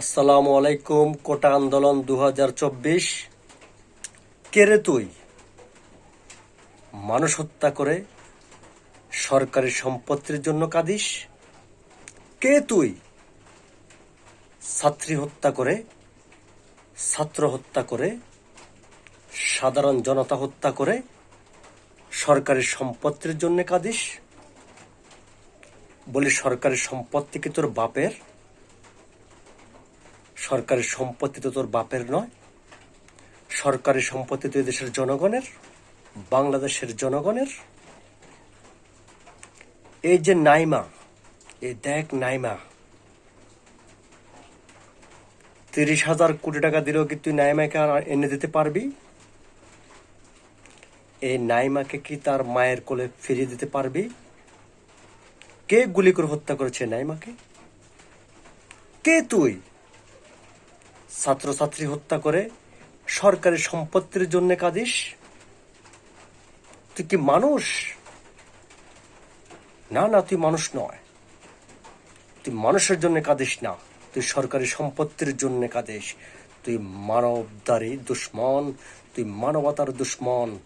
আসসালামু আলাইকুম, কোটা আন্দোলন দু হাজার চব্বিশ। কেরে তুই? মানুষ হত্যা করে সরকারি সম্পত্তির জন্য কাঁদিস? কে তুই? ছাত্রী হত্যা করে, ছাত্র হত্যা করে, সাধারণ জনতা হত্যা করে সরকারি সম্পত্তির জন্য কাঁদিস? বলি সরকারি সম্পত্তি কি তোর বাপের? সরকারি সম্পত্তি তো তোর বাপের নয়। সরকারি সম্পত্তি তো দেশের জনগণের, বাংলাদেশের জনগণের। এই যে নাইমা, এই দেখ নাইমা, তিরিশ হাজার কোটি টাকা দিলেও কি তুই নাইমাকে এনে দিতে পারবি? এই নাইমাকে কি তার মায়ের কোলে ফিরিয়ে দিতে পারবি? কে গুলি করে হত্যা করেছে নাইমাকে? কে তুই? ছাত্রছাত্রী হত্যা করে সরকারি সম্পত্তির জন্য কাঁদিস? তুই কি মানুষ? না না, তুই মানুষ নয়। তুই মানুষের জন্য কাঁদিস না। তুই সরকারি সম্পত্তির জন্য কাঁদিস। তুই মানবদারি দুশ্মন। তুই মানবতার দুশ্মন।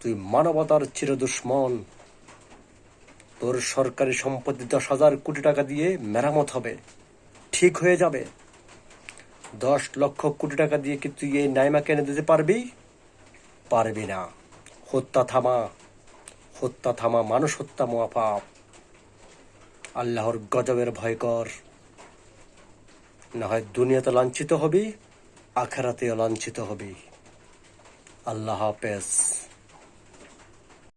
তুই মানবতার চির দুশ্মন। তোর সরকারি সম্পত্তি দশ হাজার কোটি টাকা দিয়ে মেরামত হবে। ঠিক হয়ে যাবে। দশ লক্ষ কোটি টাকা দিয়ে কি তুই এই নাইমাকে এনে দিতে পারবি? পারবি না। হত্যা থামা। হত্যা থামা, মানুষ হত্যা মহাপাপ। আল্লাহর গজবের ভয় কর না হয় দুনিয়াতে লাঞ্ছিত হবি, আখেরাতেও লাঞ্ছিত হবি। আল্লাহ হাফেজ।